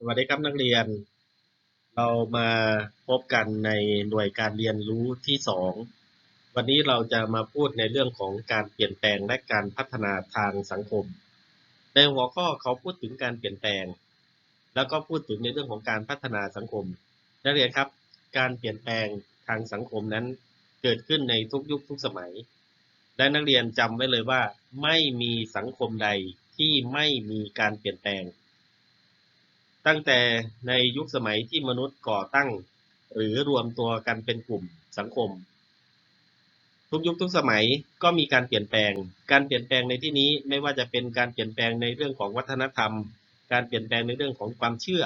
สวัสดีครับนักเรียน เรามาพบกันในหน่วยการเรียนรู้ที่สองวันนี้เราจะมาพูดในเรื่องของการเปลี่ยนแปลงและการพัฒนาทางสังคม ในหัวข้อเขาพูดถึงการเปลี่ยนแปลง แล้วก็พูดถึงในเรื่องของการพัฒนาสังคม นักเรียนครับ การเปลี่ยนแปลงทางสังคมนั้นเกิดขึ้นในทุกยุคทุกสมัย และนักเรียนจำไว้เลยว่า ไม่มีสังคมใดที่ไม่มีการเปลี่ยนแปลง ตั้งแต่ในยุคสมัยที่มนุษย์ก่อตั้ง หรือรวมตัวกันเป็นกลุ่มสังคม ทุกยุคทุกสมัยก็มีการเปลี่ยนแปลง การเปลี่ยนแปลงในที่นี้ไม่ว่าจะเป็นการเปลี่ยนแปลงในเรื่องของวัฒนธรรม การเปลี่ยนแปลงในเรื่องของความเชื่อ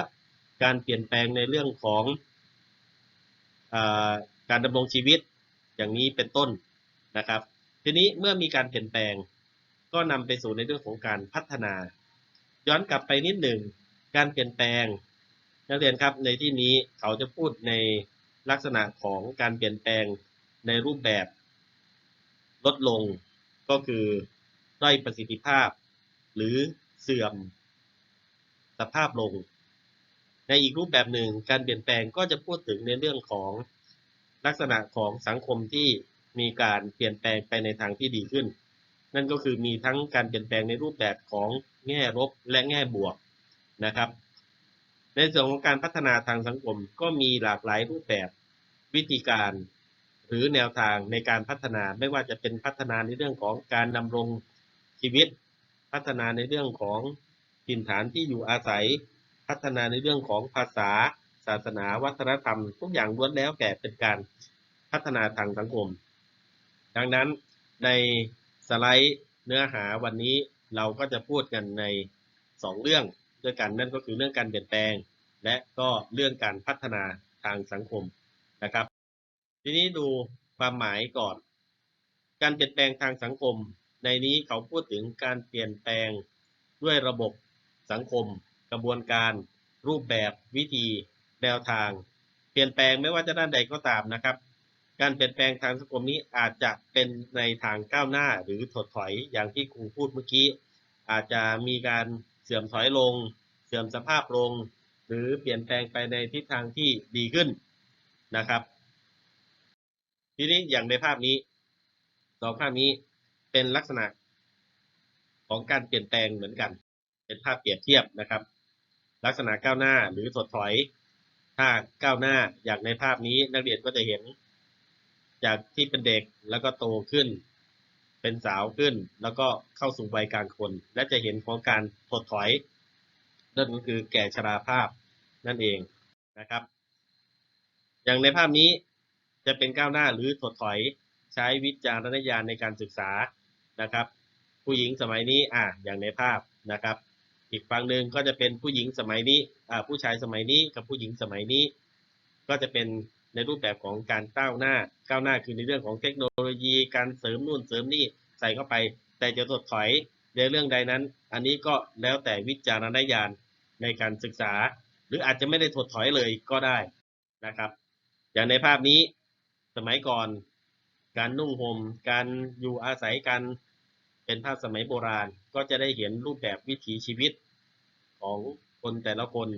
การเปลี่ยนแปลงในเรื่องของอการดำรงชีวิตอย่างนี้เป็นต้นนะครับ ทีนี้เมื่อมีการเปลี่ยนแปลง ก็นำไปสู่ในเรื่องของการพัฒนา ย้อนกลับไปนิดหนึ่ง การเปลี่ยนแปลง นักเรียนครับในที่นี้เขาจะพูดในลักษณะของการเปลี่ยนแปลงในรูปแบบ ลดลงก็คือด้อยประสิทธิภาพ หรือเสื่อม สภาพลง ในอีกรูปแบบหนึ่งการเปลี่ยนแปลงก็จะพูดถึงในเรื่องของลักษณะของสังคมที่มีการเปลี่ยนแปลงไปในทางที่ดีขึ้น นั่นก็คือมีทั้งการเปลี่ยนแปลงในรูปแบบของแง่ลบและแง่บวก นะครับ ในส่วนของการพัฒนาทางสังคมก็มีหลากหลายรูปแบบวิธีการหรือแนวทางในการพัฒนาไม่ว่าจะเป็นพัฒนาในเรื่องของการดำรงชีวิต พัฒนาในเรื่องของถิ่นฐานที่อยู่อาศัย พัฒนาในเรื่องของภาษา ศาสนา วัฒนธรรม ทุกอย่างล้วนแล้วแต่เป็นการพัฒนาทางสังคม ดังนั้นในสไลด์เนื้อหาวันนี้เราก็จะพูดกันใน 2 เรื่อง ด้วยกันนั่นก็คือเรื่องการเปลี่ยนแปลง และก็เรื่องการพัฒนาทางสังคมนะครับ ทีนี้ดูความหมายก่อน การเปลี่ยนแปลงทางสังคม ในนี้เขาพูดถึงการเปลี่ยนแปลงด้วยระบบสังคม กระบวนการ รูปแบบวิธี แนวทาง เปลี่ยนแปลงไม่ว่าจะด้านใดก็ตามนะครับ การเปลี่ยนแปลงทางสังคมนี้อาจจะเป็นในทางก้าวหน้าหรือถดถอยอย่างที่ครูพูดเมื่อกี้ อาจจะมีการ เสื่อมถอยลง เสื่อมสภาพลง หรือเปลี่ยนแปลงไปในทิศทางที่ดีขึ้นนะครับ ทีนี้อย่างในภาพนี้สองภาพนี้เป็นลักษณะของการเปลี่ยนแปลงเหมือนกัน เป็นภาพเปรียบเทียบนะครับ ลักษณะก้าวหน้าหรือถดถอย ถ้าก้าวหน้าอย่างในภาพนี้นักเรียนก็จะเห็น จากที่เป็นเด็กแล้วก็โตขึ้น เป็นสาวขึ้น แล้วก็เข้าสู่วัยกลางคน และจะเห็นของการถดถอย นั่นก็คือแก่ชราภาพนั่นเองนะครับ อย่างในภาพนี้จะเป็นก้าวหน้าหรือถดถอยใช้วิจารณญาณในการศึกษานะครับ ผู้หญิงสมัยนี้อ่าอย่างในภาพนะครับ อีกฝั่งหนึ่งก็จะเป็นผู้หญิงสมัยนี้อ่าผู้ชายสมัยนี้กับผู้หญิงสมัยนี้ ก็จะเป็น ในรูปแบบของการก้าวหน้า ก้าวหน้าคือในเรื่องของเทคโนโลยี การเสริมนู่นเสริมนี่ใส่เข้าไป แต่จะถดถอยในเรื่องใดนั้น อันนี้ก็แล้วแต่วิจารณญาณในการศึกษา หรืออาจจะไม่ได้ถดถอยเลยก็ได้นะครับ อย่างในภาพนี้สมัยก่อน การนุ่งห่มการอยู่อาศัยกันเป็นภาพสมัยโบราณก็จะได้เห็นรูปแบบวิถีชีวิตของคนแต่ละคน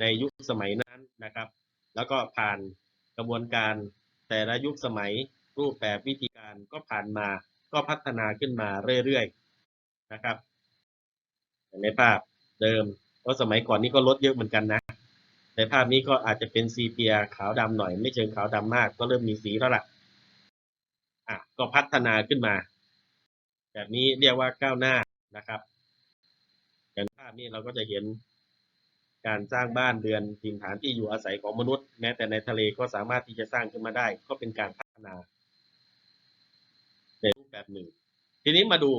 ในยุคสมัยนั้นนะครับ แล้วก็ผ่าน กระบวนการ แต่ละยุคสมัยรูปแบบวิธีการก็ผ่านมาก็พัฒนาขึ้นมาเรื่อยๆนะครับในภาพเดิมเพราะสมัยก่อนนี่ก็ลดเยอะเหมือนกันนะ ในภาพนี้ก็อาจจะเป็นซีเปียขาวดำหน่อย ไม่เชิงขาวดำมาก ก็เริ่มมีสีแล้วล่ะอะก็พัฒนาขึ้นมา แบบนี้เรียกว่าก้าวหน้านะครับอย่างภาพนี้เราก็จะเห็น การสร้างบ้านเรือนถิ่นฐานที่อยู่อาศัยของมนุษย์ แม้แต่ในทะเลก็สามารถที่จะสร้างขึ้นมาได้ ก็เป็นการพัฒนา ในรูปแบบหนึ่ง ทีนี้มาดู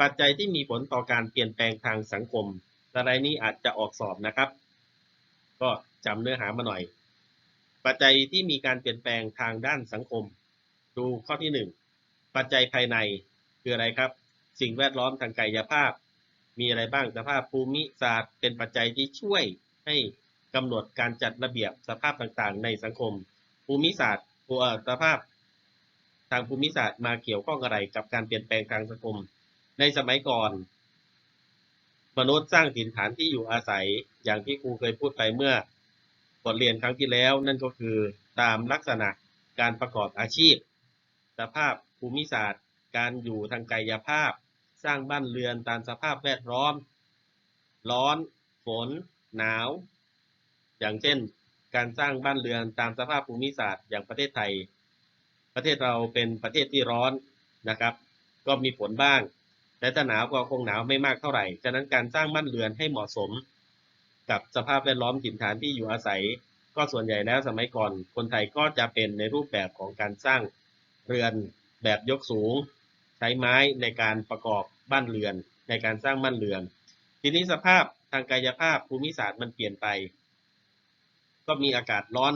ปัจจัยที่มีผลต่อการเปลี่ยนแปลงทางสังคมสไลด์นี้อาจจะออกสอบนะครับ ก็จำเนื้อหามาหน่อย ปัจจัยที่มีการเปลี่ยนแปลงทางด้านสังคม ดูข้อที่หนึ่งปัจจัยภายในคืออะไรครับ สิ่งแวดล้อมทางกายภาพ มีอะไรบ้างสภาพภูมิศาสตร์เป็นปัจจัยที่ช่วยให้กำหนดการจัดระเบียบสภาพต่างๆ ในสังคม ภูมิศาสตร์ตัวสภาพทางภูมิศาสตร์มาเกี่ยวข้องอะไรกับการเปลี่ยนแปลงทางสังคม ในสมัยก่อน มนุษย์สร้างถิ่นฐานที่อยู่อาศัยอย่างที่ครูเคยพูดไปเมื่อบทเรียนครั้งที่แล้ว นั่นก็คือตามลักษณะการประกอบอาชีพ สภาพภูมิศาสตร์ การอยู่ทางกายภาพ สร้างบ้านเรือนตามสภาพแวดล้อม ร้อน ฝน หนาว อย่างเช่น การสร้างบ้านเรือนตามสภาพภูมิศาสตร์อย่างประเทศไทย ประเทศเราเป็นประเทศที่ร้อนนะครับ ก็มีฝนบ้างแต่ถ้าหนาวก็คงหนาวไม่มากเท่าไหร่ ฉะนั้นการสร้างบ้านเรือนให้เหมาะสม กับสภาพแวดล้อมถิ่นฐานที่อยู่อาศัย ก็ส่วนใหญ่แล้วสมัยก่อน คนไทยก็จะเป็นในรูปแบบของการสร้างเรือนแบบยกสูง ใช้ไม้ในการประกอบบ้านเรือน ในการสร้างบ้านเรือน ทีนี้สภาพทางกายภาพภูมิศาสตร์มันเปลี่ยนไป ก็มีอากาศร้อน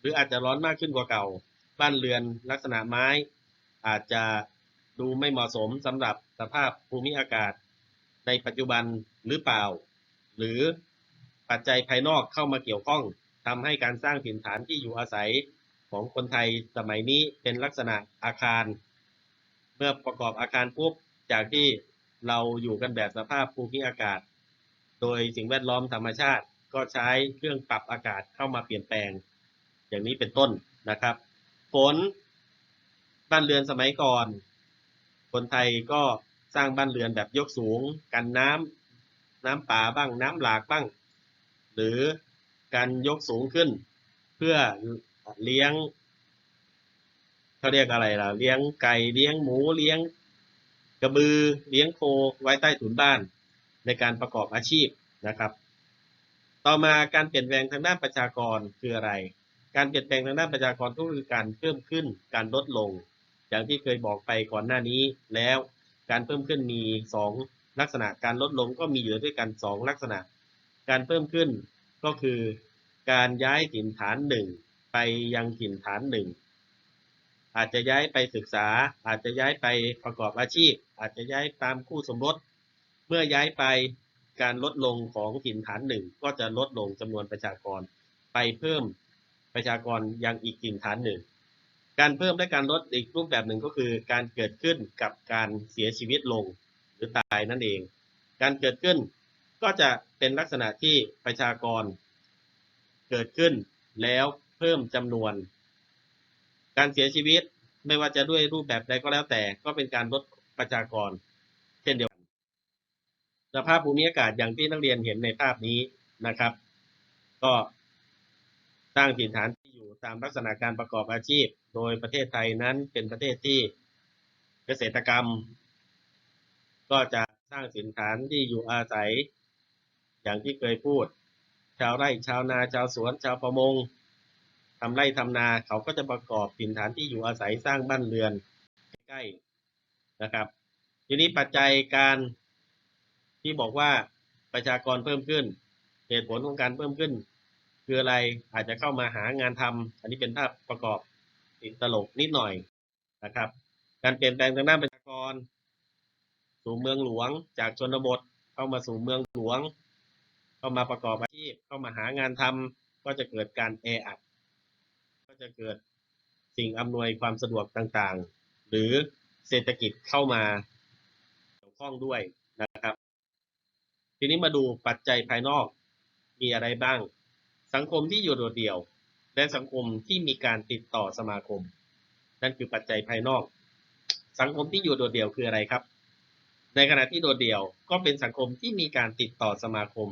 หรืออาจจะร้อนมากขึ้นกว่าเก่า บ้านเรือนลักษณะไม้ อาจจะดูไม่เหมาะสมสำหรับสภาพภูมิอากาศ ในปัจจุบันหรือเปล่า หรือปัจจัยภายนอกเข้ามาเกี่ยวข้องทำให้การสร้างถิ่นฐานที่อยู่อาศัยของคนไทยสมัยนี้เป็นลักษณะอาคาร เมื่อประกอบอาคารปุ๊บจากที่เราอยู่กันแบบสภาพภูมิอากาศ โดยสิ่งแวดล้อมธรรมชาติก็ใช้เครื่องปรับอากาศเข้ามาเปลี่ยนแปลง อย่างนี้เป็นต้นนะครับฝนบ้านเรือนสมัยก่อน คนไทยก็สร้างบ้านเรือนแบบยกสูง กันน้ำน้ำป่าบ้าง น้ำหลากบ้าง หรือการยกสูงขึ้น เพื่อเลี้ยง เขาเรียกอะไรล่ะ เลี้ยงไก่เลี้ยงหมูเลี้ยงกระบือเลี้ยงโคไว้ใต้ถุนบ้านในการประกอบอาชีพนะครับ ต่อมาการเปลี่ยนแปลงทางด้านประชากรคืออะไร การเปลี่ยนแปลงทางด้านประชากรก็คือการเพิ่มขึ้น การลดลง อย่างที่เคยบอกไปก่อนหน้านี้แล้ว การเพิ่มขึ้นมีสองลักษณะ การลดลงก็มีอยู่ด้วยกันสองลักษณะ การเพิ่มขึ้นก็คือ การย้ายถิ่นฐานหนึ่งไปยังถิ่นฐานหนึ่ง อาจจะย้ายไปศึกษา อาจจะย้ายไปประกอบอาชีพ อาจจะย้ายตามคู่สมรส เมื่อย้ายไปการลดลงของถิ่นฐานหนึ่งก็จะลดลงจำนวนประชากร ไปเพิ่มประชากรยังอีกถิ่นฐานหนึ่ง การเพิ่มและการลดอีกรูปแบบหนึ่งก็คือ การเกิดขึ้นกับการเสียชีวิตลงหรือตายนั่นเอง การเกิดขึ้นก็จะเป็นลักษณะที่ประชากรเกิดขึ้นแล้วเพิ่มจำนวน การเสียชีวิตไม่ว่าจะด้วยรูปแบบใดก็แล้วแต่ ก็เป็นการลดประชากร เช่นเดียวกันสภาพภูมิอากาศอย่างที่นักเรียนเห็นในภาพนี้นะครับ ก็สร้างถิ่นฐานที่อยู่ตามลักษณะการประกอบอาชีพ โดยประเทศไทยนั้นเป็นประเทศที่เกษตรกรรม ก็จะสร้างถิ่นฐานที่อยู่อาศัย อย่างที่เคยพูด ชาวไร่ชาวนาชาวสวนชาวประมง ทำไร่ทำนาเขาก็จะประกอบถิ่นฐานที่อยู่อาศัยสร้างบ้านเรือนใกล้ๆนะครับ ทีนี้ปัจจัยการที่บอกว่าประชากรเพิ่มขึ้น เหตุผลของการเพิ่มขึ้น คืออะไรอาจจะเข้ามาหางานทำอันนี้เป็นภาพประกอบติดตลกนิดหน่อยนะครับ การเปลี่ยนแปลงทางด้านประชากร สู่เมืองหลวงจากชนบทเข้ามาสู่เมืองหลวง เข้ามาประกอบอาชีพเข้ามาหางานทำก็จะเกิดการแออัด ก็จะเกิดสิ่งอำนวยความสะดวกต่างๆ หรือเศรษฐกิจเข้ามาเกี่ยวข้องด้วยนะครับ ทีนี้มาดูปัจจัยภายนอกมีอะไรบ้าง สังคมที่อยู่โดดเดี่ยว และสังคมที่มีการติดต่อสมาคม นั่นคือปัจจัยภายนอก สังคมที่อยู่โดดเดี่ยวคืออะไรครับ ในขณะที่โดดเดี่ยวก็เป็นสังคมที่มีการติดต่อสมาคม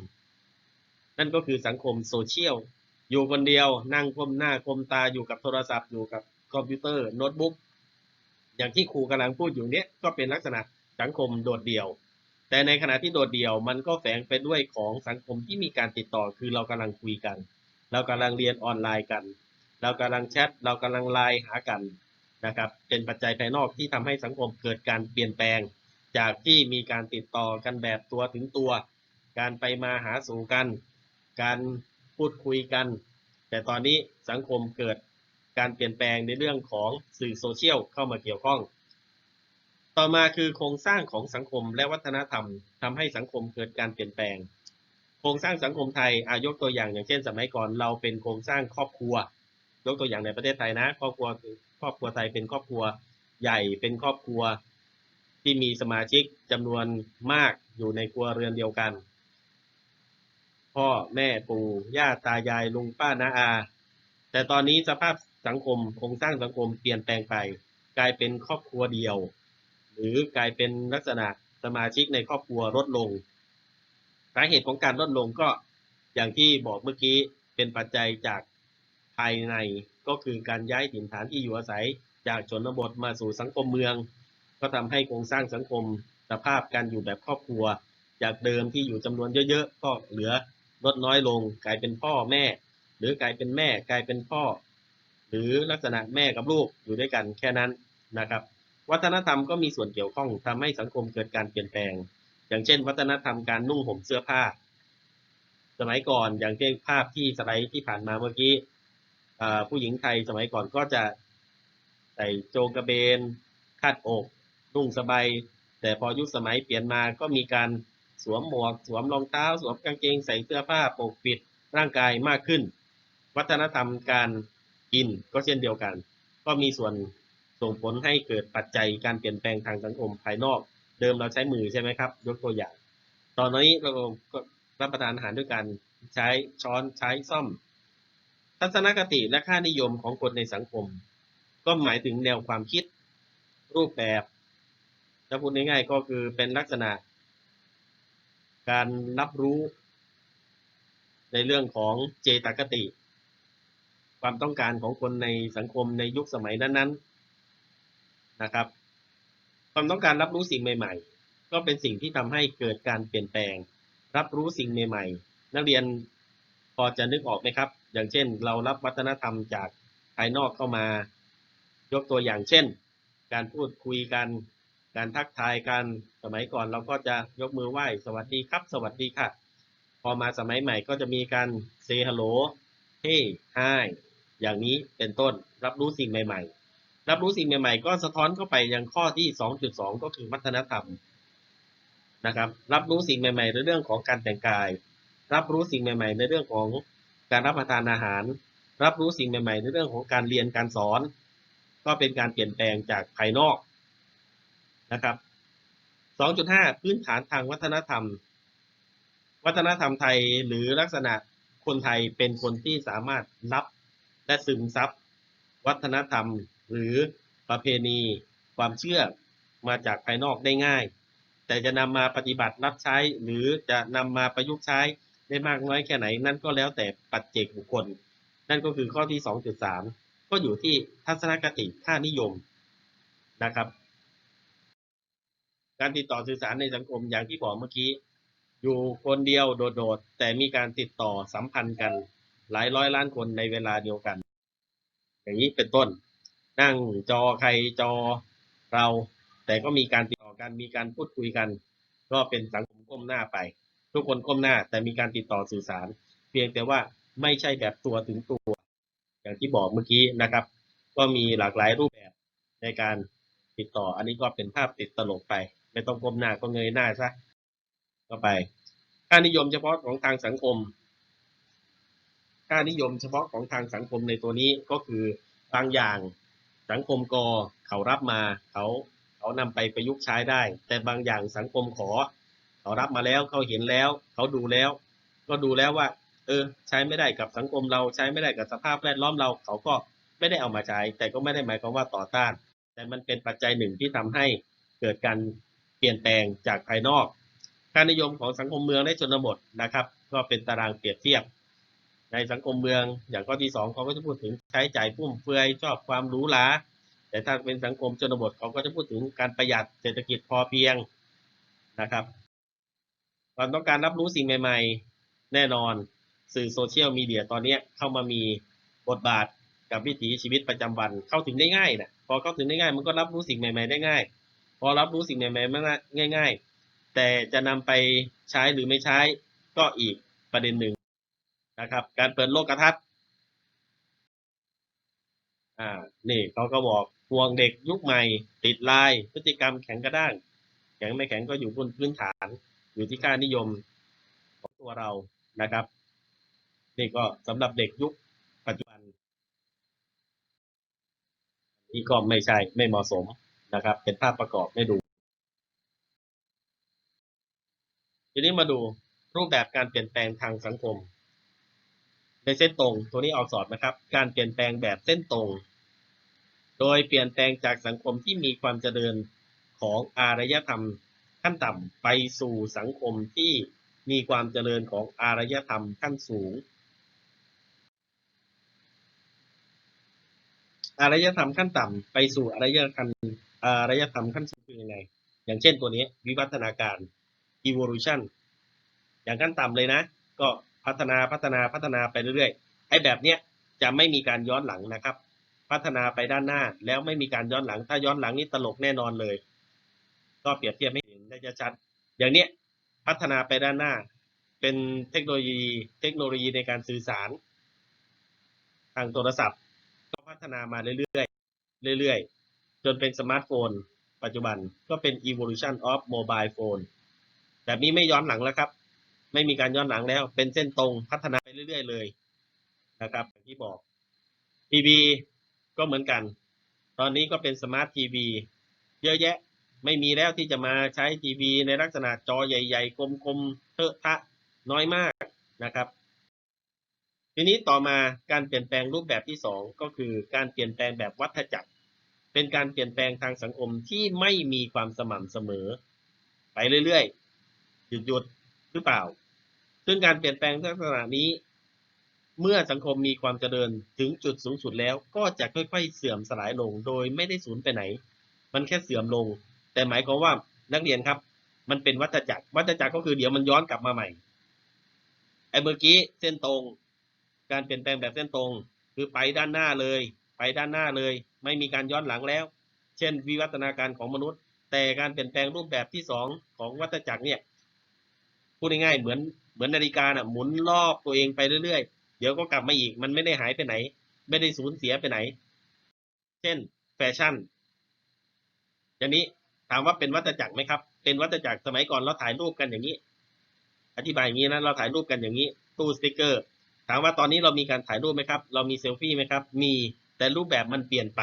นั่นก็คือสังคมโซเชียล อยู่คนเดียวนั่งก้มหน้าก้มตาอยู่กับโทรศัพท์อยู่กับคอมพิวเตอร์โน้ตบุ๊กอย่างที่ครูกำลังพูดอยู่เนี้ยก็เป็นลักษณะสังคมโดดเดี่ยว แต่ในขณะที่โดดเดี่ยวมันก็แฝงไปด้วยของสังคมที่มีการติดต่อคือเรากำลังคุยกัน เรากำลังเรียนออนไลน์กัน เรากำลังแชทเรากำลังไลน์หากันนะครับเป็นปัจจัยภายนอกที่ทำให้สังคมเกิดการเปลี่ยนแปลง จากที่มีการติดต่อกันแบบตัวถึงตัว การไปมาหาสู่กัน การ พูดคุยกัน แต่ตอนนี้สังคมเกิดการเปลี่ยนแปลงในเรื่องของสื่อโซเชียลเข้ามาเกี่ยวข้อง ต่อมาคือโครงสร้างของสังคมและวัฒนธรรมทำให้สังคมเกิดการเปลี่ยนแปลง โครงสร้างสังคมไทยอายกตัวอย่างอย่างเช่น สมัยก่อนเราเป็นโครงสร้างครอบครัว ยกตัวอย่างในประเทศไทยนะ ครอบครัวคือครอบครัวไทยเป็นครอบครัวใหญ่เป็นครอบครัวที่มีสมาชิกจำนวนมากอยู่ในครัวเรือนเดียวกัน พ่อแม่ปู่ย่าตายายลุงป้าน้าอา แต่ตอนนี้สภาพสังคมโครงสร้างสังคมเปลี่ยนแปลงไป กลายเป็นครอบครัวเดียว หรือกลายเป็นลักษณะสมาชิกในครอบครัวลดลงสาเหตุของการลดลงก็อย่างที่บอกเมื่อกี้เป็นปัจจัยจากภายในก็คือการย้ายถิ่นฐานที่อยู่อาศัย จากชนบทมาสู่สังคมเมือง ก็ทำให้โครงสร้างสังคมสภาพการอยู่แบบครอบครัว จากเดิมที่อยู่จำนวนเยอะๆ ก็เหลือ ลดน้อยลง กลายเป็นพ่อแม่ หรือกลายเป็นแม่กลายเป็นพ่อ หรือลักษณะแม่กับลูกอยู่ด้วยกันแค่นั้นนะครับ วัฒนธรรมก็มีส่วนเกี่ยวข้องทำให้สังคมเกิดการเปลี่ยนแปลง อย่างเช่น วัฒนธรรมการนุ่งห่มเสื้อผ้า สมัยก่อนอย่างเช่นภาพที่สไลด์ที่ผ่านมาเมื่อกี้ผู้หญิงไทยสมัยก่อนก็จะใส่โจงกระเบนคาดอกนุ่งสบายแต่พอยุคสมัยเปลี่ยนมาก็มีการ สวมหมวก สวมรองเท้า สวมกางเกงใส่เสื้อผ้าปกปิดร่างกายมากขึ้น วัฒนธรรมการกินก็เช่นเดียวกัน ก็มีส่วนส่งผลให้เกิดปัจจัยการเปลี่ยนแปลงทางสังคมภายนอก เดิมเราใช้มือใช่ไหมครับ ยกตัวอย่าง ตอนนี้เราก็รับประทานอาหารด้วยกันใช้ช้อนใช้ซ่อม ทัศนคติและค่านิยมของคนในสังคม ก็หมายถึงแนวความคิดรูปแบบจะพูดง่ายๆก็คือเป็นลักษณะ การรับรู้ ในเรื่องของเจตคติ ความต้องการของคนในสังคมในยุคสมัยนั้น ๆนะครับ ความต้องการรับรู้สิ่งใหม่ ๆ ก็เป็นสิ่งที่ทำให้เกิดการเปลี่ยนแปลง รับรู้สิ่งใหม่ ๆ นักเรียนพอจะนึกออกไหมครับ อย่างเช่น เรารับวัฒนธรรมจากภายนอกเข้ามายกตัวอย่างเช่น การพูดคุยกัน การทักทายกันสมัยก่อนเราก็จะยกมือไหว้สวัสดีครับ สวัสดีค่ะ พอมาสมัยใหม่ก็จะมีการเซฮัลโหลเฮ้ไฮอย่างนี้เป็นต้นรับรู้สิ่งใหม่ ๆ รับรู้สิ่งใหม่ ๆ ก็สะท้อนเข้าไปยังข้อที่ 2.2 ก็คือวัฒนธรรมนะครับ รับรู้สิ่งใหม่ ๆ ในเรื่องของการแต่งกาย รับรู้สิ่งใหม่ ๆ ในเรื่องของการรับประทานอาหาร รับรู้สิ่งใหม่ ๆ ในเรื่องของการเรียนการสอน ก็เป็นการเปลี่ยนแปลงจากภายนอก นะครับ 2.5 พื้นฐานทางวัฒนธรรม วัฒนธรรมไทยหรือลักษณะคนไทยเป็นคนที่สามารถรับและซึมซับวัฒนธรรมหรือประเพณี ความเชื่อมาจากภายนอกได้ง่าย แต่จะนำมาปฏิบัติรับใช้ หรือจะนำมาประยุกต์ใช้ได้มากน้อยแค่ไหน นั่นก็แล้วแต่ปัจเจกบุคคล นั่นก็คือข้อที่ 2.3 ก็อยู่ที่ทัศนคติค่านิยมนะครับ การติดต่อสื่อสารในสังคมอย่างที่บอกเมื่อกี้ อยู่คนเดียวโดดๆ แต่มีการติดต่อสัมพันธ์กันหลายร้อยล้านคนในเวลาเดียวกัน อย่างนี้เป็นต้น นั่งจอใครจอเรา แต่ก็มีการติดต่อกันมีการพูดคุยกัน ก็เป็นสังคมก้มหน้าไป ทุกคนก้มหน้าแต่มีการติดต่อสื่อสาร เพียงแต่ว่าไม่ใช่แบบตัวถึงตัว อย่างที่บอกเมื่อกี้นะครับ ก็มีหลากหลายรูปแบบในการติดต่อ อันนี้ก็เป็นภาพติดตลกไป ไม่ต้องก้มหน้าก็เงยหน้าซะก็ไป ค่านิยมเฉพาะของทางสังคม ค่านิยมเฉพาะของทางสังคมในตัวนี้ก็คือบางอย่างสังคมกอเขารับมาเขาเขานำไปประยุกต์ใช้ได้ แต่บางอย่างสังคมขอ เขารับมาแล้วเขาเห็นแล้ว เขาดูแล้ว ก็ดูแล้วว่า เออ ใช้ไม่ได้กับสังคมเราใช้ไม่ได้กับสภาพแวดล้อมเราเขาก็ไม่ได้เอามาใช้แต่ก็ไม่ได้หมายความว่าต่อต้าน แต่มันเป็นปัจจัยหนึ่งที่ทำให้เกิดการ เปลี่ยนแปลงจากภายนอก ค่านิยมของสังคมเมืองและชนบทนะครับ ก็เป็นตารางเปรียบเทียบ ในสังคมเมืองอย่างข้อที่สองเขาก็จะพูดถึงใช้จ่ายฟุ่มเฟือยชอบความหรูหราแต่ถ้าเป็นสังคมชนบทเขาก็จะพูดถึงการประหยัดเศรษฐกิจพอเพียงนะครับความต้องการรับรู้สิ่งใหม่ ๆ แน่นอนสื่อโซเชียลมีเดียตอนนี้เข้ามามีบทบาทกับวิถีชีวิตประจำวันเข้าถึงได้ง่ายนะพอเข้าถึงได้ง่าย มันก็รับรู้สิ่งใหม่ ๆ ได้ง่าย พอรับรู้สิ่งใหม่ๆมันง่าย ๆ แต่จะนำไปใช้หรือไม่ใช้ก็อีกประเด็นหนึ่งนะครับ การเปิดโลกทัศน์อ่านี่เขาก็บอกห่วงเด็กยุคใหม่ ติดลายพฤติกรรมแข็งกระด้าง แข็งไม่แข็งก็อยู่บนพื้นฐาน อยู่ที่ค่านิยมของตัวเรานะครับนี่ก็สำหรับเด็กยุคปัจจุบันนี่ก็ไม่ใช่ไม่เหมาะสม นะครับ เป็นภาพประกอบไม่ดู ทีนี้มาดูรูปแบบการเปลี่ยนแปลงทางสังคม ในเส้นตรงตัวนี้ออกสอบนะครับ การเปลี่ยนแปลงแบบเส้นตรง โดยเปลี่ยนแปลงจากสังคมที่มีความเจริญของอารยธรรมขั้นต่ำไปสู่สังคมที่มีความเจริญของอารยธรรมขั้นสูง อารยธรรมขั้นต่ำไปสู่อารยธรรม อารยธรรมขั้นสูงคือยังไง อย่างเช่นตัวนี้วิวัฒนาการ evolution อย่างขั้นต่ำเลยนะ ก็พัฒนาพัฒนาพัฒนาไปเรื่อยๆไอ้แบบเนี้ยจะไม่มีการย้อนหลังนะครับ พัฒนาไปด้านหน้าแล้วไม่มีการย้อนหลัง ถ้าย้อนหลังนี่ตลกแน่นอนเลย ก็เปรียบเทียบให้เห็นได้ชัด อย่างเนี้ยพัฒนาไปด้านหน้า เป็นเทคโนโลยี เทคโนโลยีในการสื่อสาร ทางโทรศัพท์ ก็พัฒนามาเรื่อยๆเรื่อยๆ จนเป็นสมาร์ทโฟน ปัจจุบันก็เป็น evolution of mobile phone แบบนี้ไม่ย้อนหลังแล้วครับ ไม่มีการย้อนหลังแล้ว เป็นเส้นตรงพัฒนาไปเรื่อย ๆ เลยนะครับอย่างที่บอกทีวีก็เหมือนกัน ตอนนี้ก็เป็นสมาร์ททีวีเยอะแยะไม่มีแล้วที่จะมาใช้ทีวีในลักษณะจอใหญ่ๆ กลมๆเทอะทะน้อยมากนะครับ ทีนี้ต่อมาการเปลี่ยนแปลงรูปแบบที่สองก็คือการเปลี่ยนแปลงแบบวัฏจักร เป็นการเปลี่ยนแปลงทางสังคมที่ไม่มีความสม่ำเสมอ ไปเรื่อยๆ หยุดหยุดหรือเปล่า ซึ่งการเปลี่ยนแปลงลักษณะนี้ เมื่อสังคมมีความเจริญถึงจุดสูงสุดแล้วก็จะค่อย ๆ เสื่อมสลายลง โดยไม่ได้สูญไปไหน มันแค่เสื่อมลง แต่หมายความว่านักเรียนครับ มันเป็นวัฏจักร วัฏจักรก็คือเดี๋ยวมันย้อนกลับมาใหม่ ไอ้เมื่อกี้เส้นตรง การเปลี่ยนแปลงแบบเส้นตรง คือไปด้านหน้าเลย ไปด้านหน้าเลย ไม่มีการย้อนหลังแล้ว เช่น วิวัฒนาการของมนุษย์ แต่การเปลี่ยนแปลงรูปแบบที่สองของวัฏจักรเนี่ยพูดง่ายๆเหมือนเหมือนนาฬิกาน่ะหมุนรอบตัวเองไปเรื่อยๆ เดี๋ยวก็กลับมาอีก มันไม่ได้หายไปไหน ไม่ได้สูญเสียไปไหน เช่น แฟชั่นอย่างนี้ถามว่าเป็นวัฏจักรไหมครับ เป็นวัฏจักรสมัยก่อนเราถ่ายรูปกันอย่างนี้ อธิบายอย่างนี้นะ เราถ่ายรูปกันอย่างนี้ ตู้สติกเกอร์ ถามว่าตอนนี้เรามีการถ่ายรูปไหมครับ เรามีเซลฟี่ไหมครับ มี แต่รูปแบบมันเปลี่ยนไป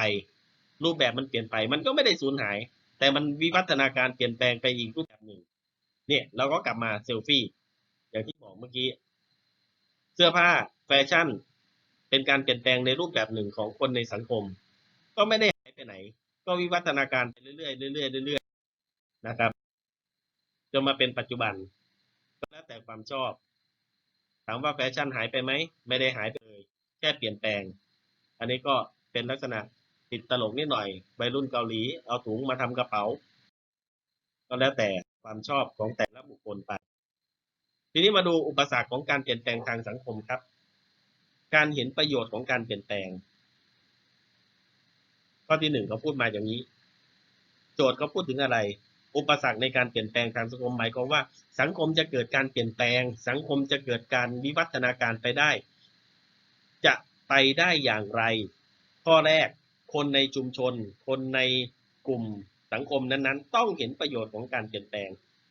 รูปแบบมันเปลี่ยนไป มันก็ไม่ได้สูญหาย แต่มันวิวัฒนาการเปลี่ยนแปลงไปอีกรูปแบบหนึ่ง เนี่ยเราก็กลับมาเซลฟี่ อย่างที่บอกเมื่อกี้ เสื้อผ้าแฟชั่น เป็นการเปลี่ยนแปลงในรูปแบบหนึ่งของคนในสังคม ก็ไม่ได้หายไปไหน ก็วิวัฒนาการไปเรื่อยๆเรื่อยๆเรื่อยๆนะครับจนมาเป็นปัจจุบันก็แล้วแต่ความชอบ ถามว่าแฟชั่นหายไปไหม ไม่ได้หายไปเลย แค่เปลี่ยนแปลง อันนี้ก็เป็นลักษณะติดตลกนิดหน่อยวัยรุ่นเกาหลี เอาถุงมาทำกระเป๋า ก็แล้วแต่ความชอบของแต่ละบุคคลไป ทีนี้มาดูอุปสรรคของการเปลี่ยนแปลงทางสังคมครับ การเห็นประโยชน์ของการเปลี่ยนแปลง ข้อที่หนึ่งเขาพูดมาอย่างนี้ โจทย์เขาพูดถึงอะไร อุปสรรคในการเปลี่ยนแปลงทางสังคมหมายความว่า สังคมจะเกิดการเปลี่ยนแปลง สังคมจะเกิดการวิวัฒนาการไปได้ ไปได้อย่างไร ข้อแรกคนในชุมชน คนในกลุ่มสังคมนั้นๆ ต้องเห็นประโยชน์ของการเปลี่ยนแปลง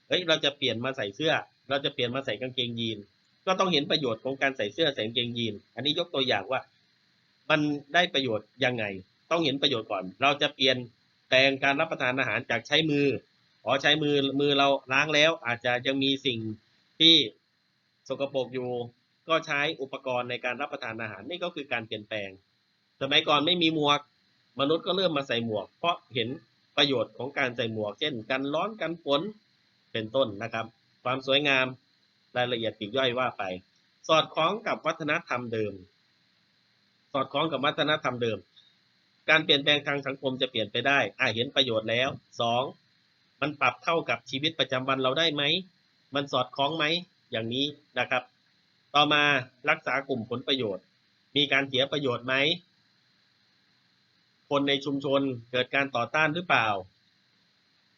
เฮ้ยเราจะเปลี่ยนมาใส่เสื้อ เราจะเปลี่ยนมาใส่กางเกงยีน ก็ต้องเห็นประโยชน์ของการใส่เสื้อใส่กางเกงยีน อันนี้ยกตัวอย่างว่า มันได้ประโยชน์ยังไง ต้องเห็นประโยชน์ก่อน เราจะเปลี่ยนแปลงการรับประทานอาหารจากใช้มืออ๋อใช้มือมือเราล้างแล้ว อาจจะยังมีสิ่งที่สกปรกอยู่ ก็ใช้อุปกรณ์ในการรับประทานอาหารนี่ก็คือการเปลี่ยนแปลง สมัยก่อนไม่มีหมวก มนุษย์ก็เริ่มมาใส่หมวก เพราะเห็นประโยชน์ของการใส่หมวก เช่น กันร้อนกันฝนเป็นต้นนะครับ ความสวยงามรายละเอียดปีกย่อยว่าไป สอดคล้องกับวัฒนธรรมเดิม สอดคล้องกับวัฒนธรรมเดิม การเปลี่ยนแปลงทางสังคมจะเปลี่ยนไปได้อ่าเห็นประโยชน์แล้วสองมันปรับเข้ากับชีวิตประจำวันเราได้ไหม มันสอดคล้องไหม อย่างนี้นะครับ ต่อมารักษากลุ่มผลประโยชน์ มีการเสียประโยชน์ไหม คนในชุมชนเกิดการต่อต้านหรือเปล่า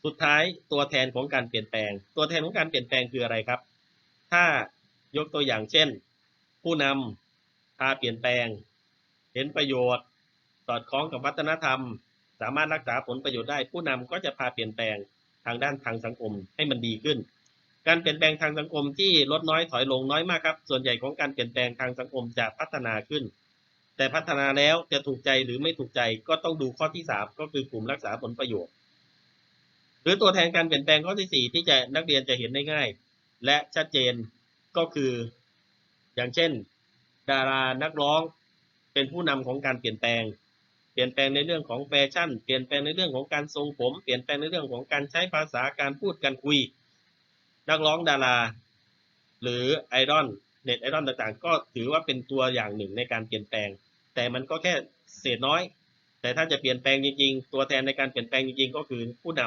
สุดท้ายตัวแทนของการเปลี่ยนแปลง ตัวแทนของการเปลี่ยนแปลงคืออะไรครับ ถ้ายกตัวอย่างเช่น ผู้นำพาเปลี่ยนแปลง เห็นประโยชน์ สอดคล้องกับวัฒนธรรม สามารถรักษาผลประโยชน์ได้ ผู้นำก็จะพาเปลี่ยนแปลงทางด้านทางสังคมให้มันดีขึ้น การเปลี่ยนแปลงทางสังคมที่ลดน้อยถอยลงน้อยมากครับ ส่วนใหญ่ของการเปลี่ยนแปลงทางสังคมจะพัฒนาขึ้น แต่พัฒนาแล้วจะถูกใจหรือไม่ถูกใจก็ต้องดูข้อที่สามก็คือกลุ่มรักษาผลประโยชน์ หรือตัวแทนการเปลี่ยนแปลงข้อที่สี่ที่จะนักเรียนจะเห็นได้ง่าย และชัดเจนก็คือ อย่างเช่น ดารานักร้องเป็นผู้นำของการเปลี่ยนแปลง เปลี่ยนแปลงในเรื่องของแฟชั่น เปลี่ยนแปลงในเรื่องของการทรงผม เปลี่ยนแปลงในเรื่องของการใช้ภาษาการพูดการคุย นักร้องดารา หรือไอดอลเน็ตไอดอลต่างๆ ก็ถือว่าเป็นตัวอย่างหนึ่งในการเปลี่ยนแปลง แต่มันก็แค่เศษน้อย แต่ถ้าจะเปลี่ยนแปลงจริงๆ ตัวแทนในการเปลี่ยนแปลงจริงๆ ก็คือผู้น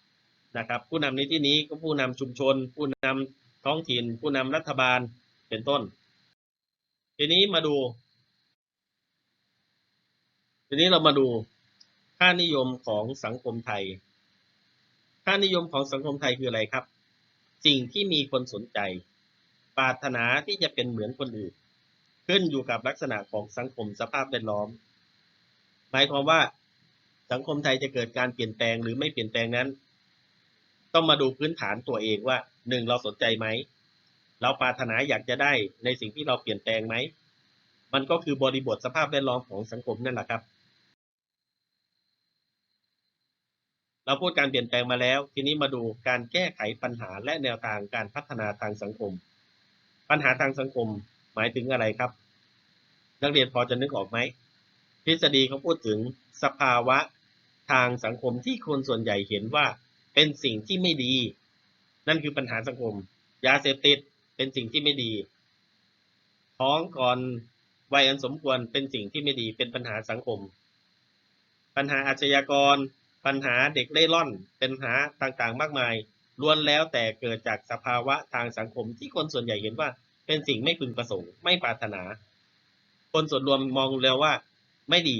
ำนะครับ ผู้นำในที่นี้ก็ผู้นำชุมชน ผู้นำท้องถิ่น ผู้นำรัฐบาลเป็นต้น ทีนี้มาดู ทีนี้เรามาดูค่านิยมของสังคมไทย ค่านิยมของสังคมไทยคืออะไรครับ สิ่งที่มีคนสนใจ ปรารถนาที่จะเป็นเหมือนคนอื่น ขึ้นอยู่กับลักษณะของสังคมสภาพแวดล้อม หมายความว่าสังคมไทยจะเกิดการเปลี่ยนแปลงหรือไม่เปลี่ยนแปลงนั้น ต้องมาดูพื้นฐานตัวเองว่าหนึ่งเราสนใจไหม เราปรารถนาอยากจะได้ในสิ่งที่เราเปลี่ยนแปลงไหม มันก็คือบริบทสภาพแวดล้อมของสังคมนั่นแหละครับ เราพูดการเปลี่ยนแปลงมาแล้ว ทีนี้มาดูการแก้ไขปัญหาและแนวทางการพัฒนาทางสังคม ปัญหาทางสังคมหมายถึงอะไรครับ นักเรียนพอจะนึกออกไหมทฤษฎีเขาพูดถึงสภาวะทางสังคมที่คนส่วนใหญ่เห็นว่าเป็นสิ่งที่ไม่ดี นั่นคือปัญหาสังคม ยาเสพติดเป็นสิ่งที่ไม่ดีท้องก่อนวัยอันสมควรเป็นสิ่งที่ไม่ดีเป็นปัญหาสังคม ปัญหาอาชญากร ปัญหาเด็กเล่ร่อนเป็นปัญหาต่างๆ มากมายล้วนแล้วแต่เกิดจากสภาวะทางสังคมที่คนส่วนใหญ่เห็นว่า เป็นสิ่งไม่พึงประสงค์ไม่ปรารถนา คนส่วนรวมมองแล้วว่า ไม่ดี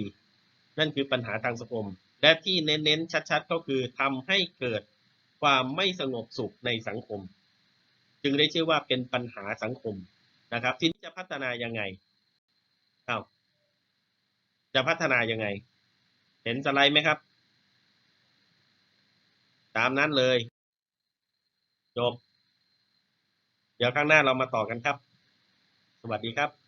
นั่นคือปัญหาทางสังคม และที่เน้นๆชัดๆ ก็คือทำให้เกิดความไม่สงบสุขในสังคม จึงได้ชื่อว่าเป็นปัญหาสังคมนะครับทีนี้จะพัฒนายังไงอ้าจะพัฒนายังไง เห็นสไลด์ไหมครับ ตามนั้นเลย จบ เดี๋ยวข้างหน้าเรามาต่อกันครับ สวัสดีครับ